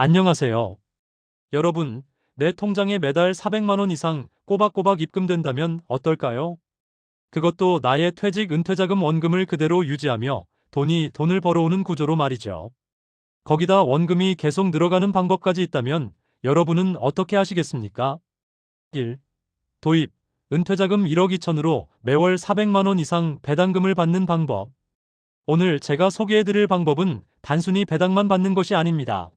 안녕하세요. 여러분, 내 통장에 매달 400만원 이상 꼬박꼬박 입금된다면 어떨까요? 그것도 나의 퇴직 은퇴자금 원금을 그대로 유지하며 돈이 돈을 벌어오는 구조로 말이죠. 거기다 원금이 계속 늘어가는 방법까지 있다면 여러분은 어떻게 하시겠습니까? 1. 도입. 은퇴자금 1억 2천으로 매월 400만원 이상 배당금을 받는 방법. 오늘 제가 소개해드릴 방법은 단순히 배당만 받는 것이 아닙니다.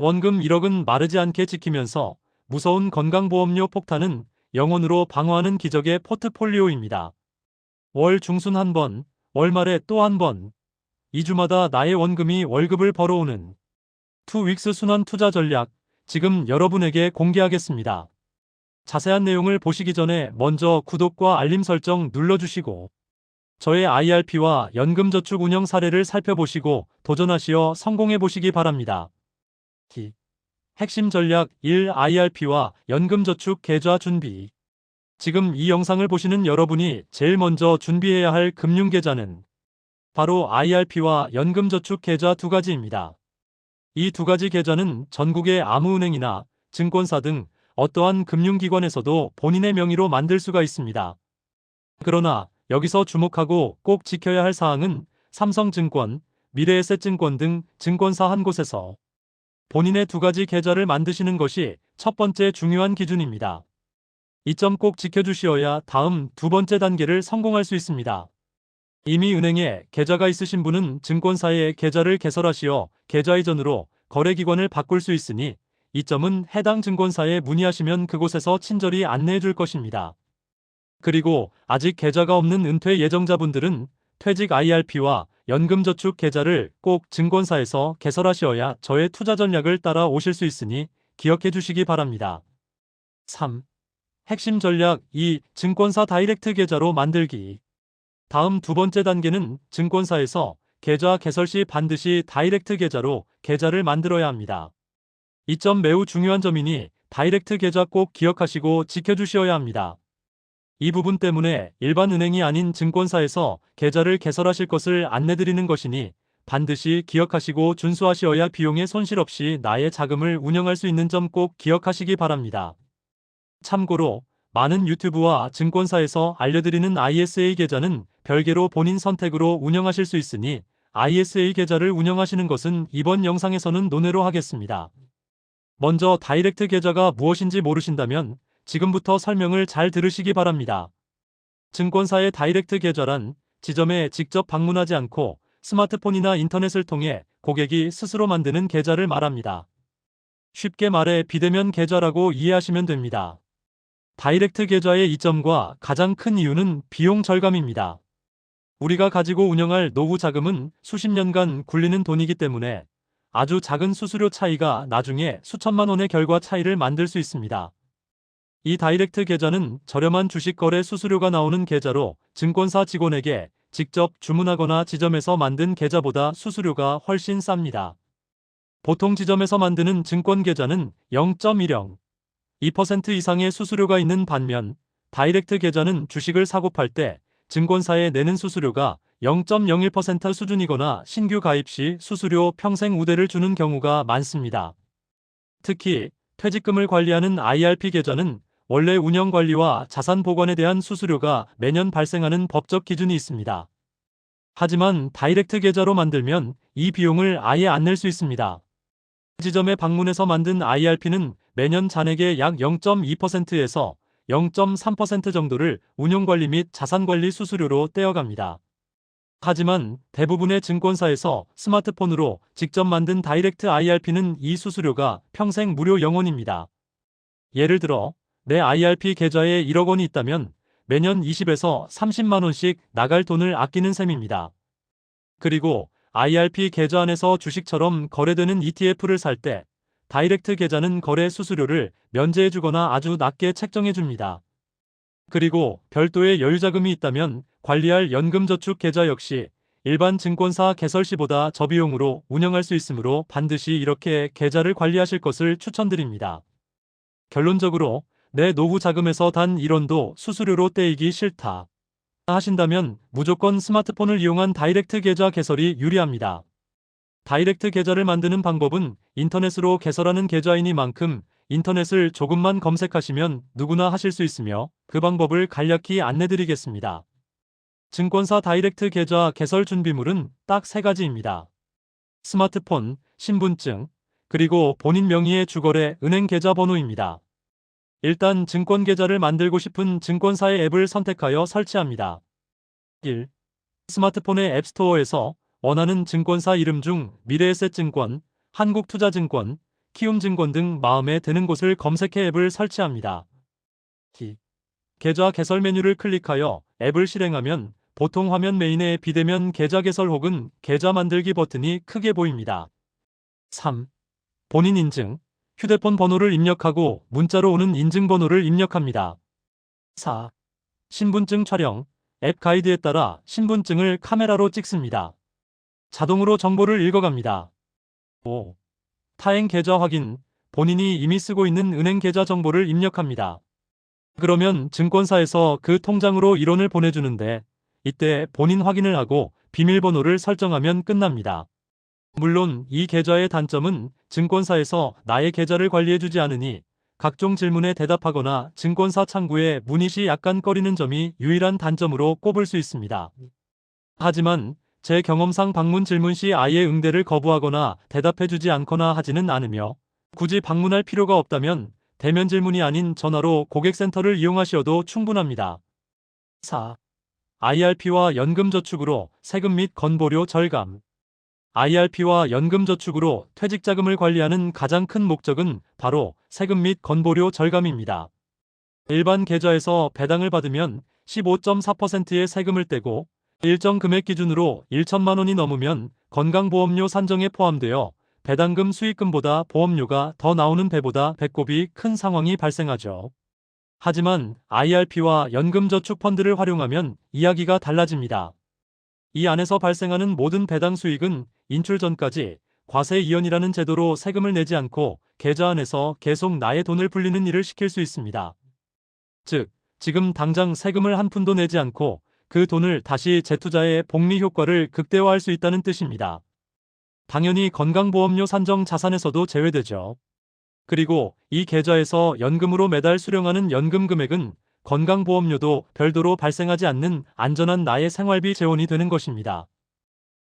원금 1억은 마르지 않게 지키면서 무서운 건강보험료 폭탄은 영원으로 방어하는 기적의 포트폴리오입니다. 월 중순 한 번, 월말에 또 한 번, 2주마다 나의 원금이 월급을 벌어오는 투윅스 순환 투자 전략 지금 여러분에게 공개하겠습니다. 자세한 내용을 보시기 전에 먼저 구독과 알림 설정 눌러주시고 저의 IRP와 연금저축 운영 사례를 살펴보시고 도전하시어 성공해 보시기 바랍니다. 기. 핵심 전략 1 IRP와 연금저축 계좌 준비 지금 이 영상을 보시는 여러분이 제일 먼저 준비해야 할 금융계좌는 바로 IRP와 연금저축 계좌 두 가지입니다. 이 두 가지 계좌는 전국의 아무 은행이나 증권사 등 어떠한 금융기관에서도 본인의 명의로 만들 수가 있습니다. 그러나 여기서 주목하고 꼭 지켜야 할 사항은 삼성증권, 미래에셋증권 등 증권사 한 곳에서 본인의 두 가지 계좌를 만드시는 것이 첫 번째 중요한 기준입니다. 이 점 꼭 지켜주시어야 다음 두 번째 단계를 성공할 수 있습니다. 이미 은행에 계좌가 있으신 분은 증권사에 계좌를 개설하시어 계좌 이전으로 거래기관을 바꿀 수 있으니 이 점은 해당 증권사에 문의하시면 그곳에서 친절히 안내해 줄 것입니다. 그리고 아직 계좌가 없는 은퇴 예정자분들은 퇴직 IRP와 연금저축 계좌를 꼭 증권사에서 개설하셔야 저의 투자 전략을 따라 오실 수 있으니 기억해 주시기 바랍니다. 3. 핵심 전략 2. 증권사 다이렉트 계좌로 만들기. 다음 두 번째 단계는 증권사에서 계좌 개설 시 반드시 다이렉트 계좌로 계좌를 만들어야 합니다. 이 점 매우 중요한 점이니 다이렉트 계좌 꼭 기억하시고 지켜주셔야 합니다. 이 부분 때문에 일반 은행이 아닌 증권사에서 계좌를 개설하실 것을 안내드리는 것이니 반드시 기억하시고 준수하시어야 비용의 손실 없이 나의 자금을 운영할 수 있는 점 꼭 기억하시기 바랍니다. 참고로 많은 유튜브와 증권사에서 알려드리는 ISA 계좌는 별개로 본인 선택으로 운영하실 수 있으니 ISA 계좌를 운영하시는 것은 이번 영상에서는 논외로 하겠습니다. 먼저 다이렉트 계좌가 무엇인지 모르신다면 지금부터 설명을 잘 들으시기 바랍니다. 증권사의 다이렉트 계좌란 지점에 직접 방문하지 않고 스마트폰이나 인터넷을 통해 고객이 스스로 만드는 계좌를 말합니다. 쉽게 말해 비대면 계좌라고 이해하시면 됩니다. 다이렉트 계좌의 이점과 가장 큰 이유는 비용 절감입니다. 우리가 가지고 운영할 노후 자금은 수십 년간 굴리는 돈이기 때문에 아주 작은 수수료 차이가 나중에 수천만 원의 결과 차이를 만들 수 있습니다. 이 다이렉트 계좌는 저렴한 주식 거래 수수료가 나오는 계좌로 증권사 직원에게 직접 주문하거나 지점에서 만든 계좌보다 수수료가 훨씬 쌉니다. 보통 지점에서 만드는 증권 계좌는 0.10, 2% 이상의 수수료가 있는 반면 다이렉트 계좌는 주식을 사고 팔 때 증권사에 내는 수수료가 0.01% 수준이거나 신규 가입 시 수수료 평생 우대를 주는 경우가 많습니다. 특히 퇴직금을 관리하는 IRP 계좌는 원래 운영 관리와 자산 보관에 대한 수수료가 매년 발생하는 법적 기준이 있습니다. 하지만 다이렉트 계좌로 만들면 이 비용을 아예 안 낼 수 있습니다. 지점에 방문해서 만든 IRP는 매년 잔액의 약 0.2%에서 0.3% 정도를 운용관리 및 자산관리 수수료로 떼어갑니다. 하지만 대부분의 증권사에서 스마트폰으로 직접 만든 다이렉트 IRP는 이 수수료가 평생 무료 영원입니다. 예를 들어 내 IRP 계좌에 1억 원이 있다면 매년 20에서 30만 원씩 나갈 돈을 아끼는 셈입니다. 그리고 IRP 계좌 안에서 주식처럼 거래되는 ETF를 살 때 다이렉트 계좌는 거래 수수료를 면제해 주거나 아주 낮게 책정해 줍니다. 그리고 별도의 여유자금이 있다면 관리할 연금저축 계좌 역시 일반 증권사 개설 시보다 저비용으로 운영할 수 있으므로 반드시 이렇게 계좌를 관리하실 것을 추천드립니다. 결론적으로 내 노후 자금에서 단 1원도 수수료로 떼이기 싫다. 하신다면 무조건 스마트폰을 이용한 다이렉트 계좌 개설이 유리합니다. 다이렉트 계좌를 만드는 방법은 인터넷으로 개설하는 계좌이니만큼 인터넷을 조금만 검색하시면 누구나 하실 수 있으며 그 방법을 간략히 안내드리겠습니다. 증권사 다이렉트 계좌 개설 준비물은 딱 세 가지입니다. 스마트폰, 신분증, 그리고 본인 명의의 주거래 은행 계좌 번호입니다. 일단 증권 계좌를 만들고 싶은 증권사의 앱을 선택하여 설치합니다. 1. 스마트폰의 앱스토어에서 원하는 증권사 이름 중 미래에셋증권, 한국투자증권, 키움증권 등 마음에 드는 곳을 검색해 앱을 설치합니다. 2. 계좌 개설 메뉴를 클릭하여 앱을 실행하면 보통 화면 메인에 비대면 계좌 개설 혹은 계좌 만들기 버튼이 크게 보입니다. 3. 본인 인증, 휴대폰 번호를 입력하고 문자로 오는 인증번호를 입력합니다. 4. 신분증 촬영, 앱 가이드에 따라 신분증을 카메라로 찍습니다. 자동으로 정보를 읽어갑니다. 5. 타행 계좌 확인, 본인이 이미 쓰고 있는 은행 계좌 정보를 입력합니다. 그러면 증권사에서 그 통장으로 일원을 보내주는데 이때 본인 확인을 하고 비밀번호를 설정하면 끝납니다. 물론 이 계좌의 단점은 증권사에서 나의 계좌를 관리해주지 않으니 각종 질문에 대답하거나 증권사 창구에 문의 시 약간 꺼리는 점이 유일한 단점으로 꼽을 수 있습니다. 하지만 제 경험상 방문 질문 시 아예 응대를 거부하거나 대답해주지 않거나 하지는 않으며 굳이 방문할 필요가 없다면 대면 질문이 아닌 전화로 고객센터를 이용하셔도 충분합니다. 4. IRP와 연금저축으로 세금 및 건보료 절감 IRP와 연금저축으로 퇴직자금을 관리하는 가장 큰 목적은 바로 세금 및 건보료 절감입니다. 일반 계좌에서 배당을 받으면 15.4%의 세금을 떼고 일정 금액 기준으로 1천만 원이 넘으면 건강보험료 산정에 포함되어 배당금 수익금보다 보험료가 더 나오는 배보다 배꼽이 큰 상황이 발생하죠. 하지만 IRP와 연금저축 펀드를 활용하면 이야기가 달라집니다. 이 안에서 발생하는 모든 배당 수익은 인출 전까지 과세 이연이라는 제도로 세금을 내지 않고 계좌 안에서 계속 나의 돈을 불리는 일을 시킬 수 있습니다. 즉, 지금 당장 세금을 한 푼도 내지 않고 그 돈을 다시 재투자해 복리 효과를 극대화할 수 있다는 뜻입니다. 당연히 건강보험료 산정 자산에서도 제외되죠. 그리고 이 계좌에서 연금으로 매달 수령하는 연금 금액은 건강보험료도 별도로 발생하지 않는 안전한 나의 생활비 재원이 되는 것입니다.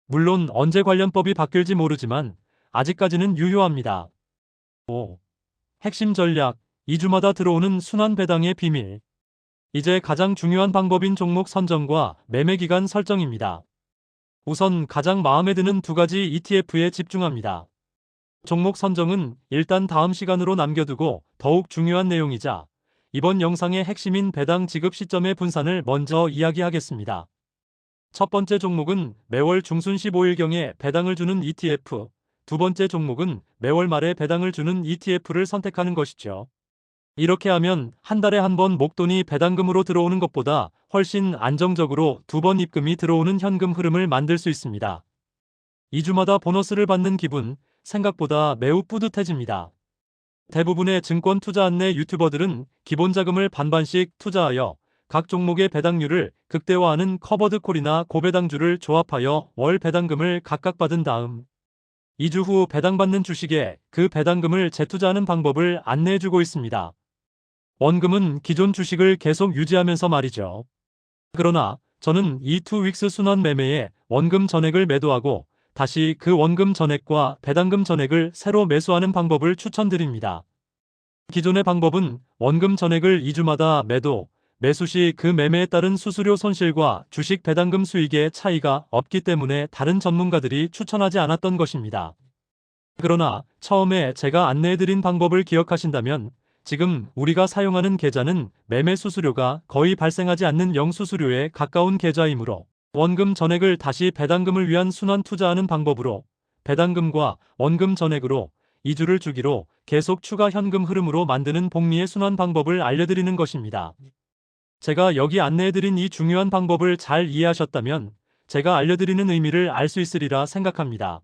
물론 언제 관련법이 바뀔지 모르지만 아직까지는 유효합니다. 5. 핵심 전략 2주마다 들어오는 순환 배당의 비밀 이제 가장 중요한 방법인 종목 선정과 매매 기간 설정입니다. 우선 가장 마음에 드는 두 가지 ETF에 집중합니다. 종목 선정은 일단 다음 시간으로 남겨두고 더욱 중요한 내용이자 이번 영상의 핵심인 배당 지급 시점의 분산을 먼저 이야기하겠습니다. 첫 번째 종목은 매월 중순 15일경에 배당을 주는 ETF, 두 번째 종목은 매월 말에 배당을 주는 ETF를 선택하는 것이죠. 이렇게 하면 한 달에 한 번 목돈이 배당금으로 들어오는 것보다 훨씬 안정적으로 두 번 입금이 들어오는 현금 흐름을 만들 수 있습니다. 2주마다 보너스를 받는 기분, 생각보다 매우 뿌듯해집니다. 대부분의 증권 투자 안내 유튜버들은 기본 자금을 반반씩 투자하여 각 종목의 배당률을 극대화하는 커버드 콜이나 고배당주를 조합하여 월 배당금을 각각 받은 다음 2주 후 배당받는 주식에 그 배당금을 재투자하는 방법을 안내해주고 있습니다. 원금은 기존 주식을 계속 유지하면서 말이죠. 그러나 저는 이 투윅스 순환 매매에 원금 전액을 매도하고 다시 그 원금 전액과 배당금 전액을 새로 매수하는 방법을 추천드립니다. 기존의 방법은 원금 전액을 2주마다 매도, 매수 시 그 매매에 따른 수수료 손실과 주식 배당금 수익의 차이가 없기 때문에 다른 전문가들이 추천하지 않았던 것입니다. 그러나 처음에 제가 안내해드린 방법을 기억하신다면 지금 우리가 사용하는 계좌는 매매 수수료가 거의 발생하지 않는 영수수료에 가까운 계좌이므로 원금 전액을 다시 배당금을 위한 순환 투자하는 방법으로 배당금과 원금 전액으로 2주를 주기로 계속 추가 현금 흐름으로 만드는 복리의 순환 방법을 알려드리는 것입니다. 제가 여기 안내해드린 이 중요한 방법을 잘 이해하셨다면 제가 알려드리는 의미를 알 수 있으리라 생각합니다.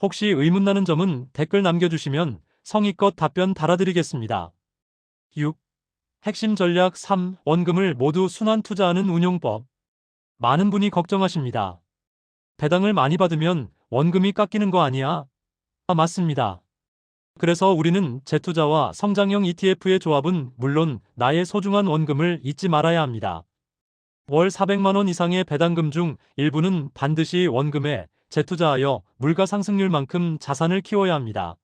혹시 의문나는 점은 댓글 남겨주시면 성의껏 답변 달아드리겠습니다. 6. 핵심 전략 3. 원금을 모두 순환 투자하는 운용법. 많은 분이 걱정하십니다. 배당을 많이 받으면 원금이 깎이는 거 아니야? 아, 맞습니다. 그래서 우리는 재투자와 성장형 ETF의 조합은 물론 나의 소중한 원금을 잊지 말아야 합니다. 월 400만 원 이상의 배당금 중 일부는 반드시 원금에 재투자하여 물가 상승률만큼 자산을 키워야 합니다.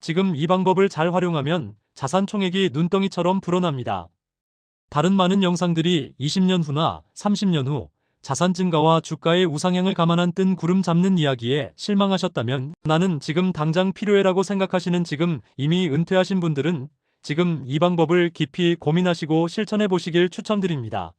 지금 이 방법을 잘 활용하면 자산 총액이 눈덩이처럼 불어납니다. 다른 많은 영상들이 20년 후나 30년 후 자산 증가와 주가의 우상향을 감안한 뜬 구름 잡는 이야기에 실망하셨다면 나는 지금 당장 필요해라고 생각하시는 지금 이미 은퇴하신 분들은 지금 이 방법을 깊이 고민하시고 실천해 보시길 추천드립니다.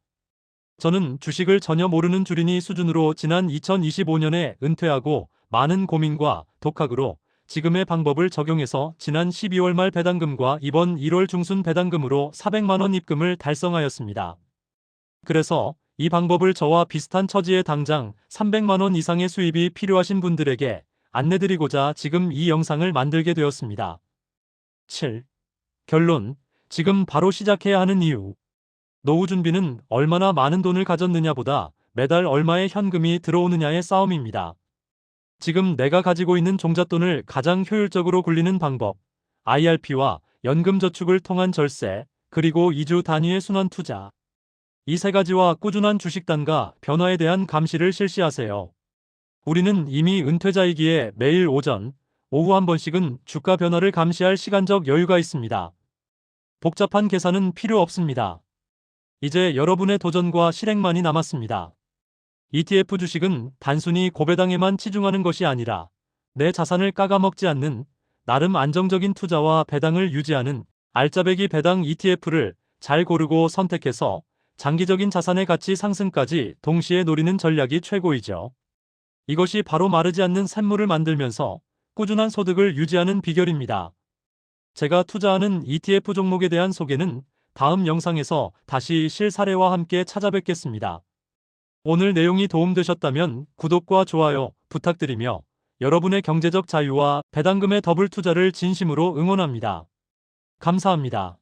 저는 주식을 전혀 모르는 주린이 수준으로 지난 2025년에 은퇴하고 많은 고민과 독학으로 지금의 방법을 적용해서 지난 12월 말 배당금과 이번 1월 중순 배당금으로 400만원 입금을 달성하였습니다. 그래서 이 방법을 저와 비슷한 처지에 당장 300만원 이상의 수입이 필요하신 분들에게 안내드리고자 지금 이 영상을 만들게 되었습니다. 7. 결론. 지금 바로 시작해야 하는 이유. 노후 준비는 얼마나 많은 돈을 가졌느냐보다 매달 얼마의 현금이 들어오느냐의 싸움입니다. 지금 내가 가지고 있는 종잣돈을 가장 효율적으로 굴리는 방법, IRP와 연금저축을 통한 절세, 그리고 2주 단위의 순환 투자. 이 세 가지와 꾸준한 주식 단가 변화에 대한 감시를 실시하세요. 우리는 이미 은퇴자이기에 매일 오전, 오후 한 번씩은 주가 변화를 감시할 시간적 여유가 있습니다. 복잡한 계산은 필요 없습니다. 이제 여러분의 도전과 실행만이 남았습니다. ETF 주식은 단순히 고배당에만 치중하는 것이 아니라 내 자산을 까가먹지 않는 나름 안정적인 투자와 배당을 유지하는 알짜배기 배당 ETF를 잘 고르고 선택해서 장기적인 자산의 가치 상승까지 동시에 노리는 전략이 최고이죠. 이것이 바로 마르지 않는 샘물을 만들면서 꾸준한 소득을 유지하는 비결입니다. 제가 투자하는 ETF 종목에 대한 소개는 다음 영상에서 다시 실사례와 함께 찾아뵙겠습니다. 오늘 내용이 도움되셨다면 구독과 좋아요 부탁드리며 여러분의 경제적 자유와 배당금의 더블 투자를 진심으로 응원합니다. 감사합니다.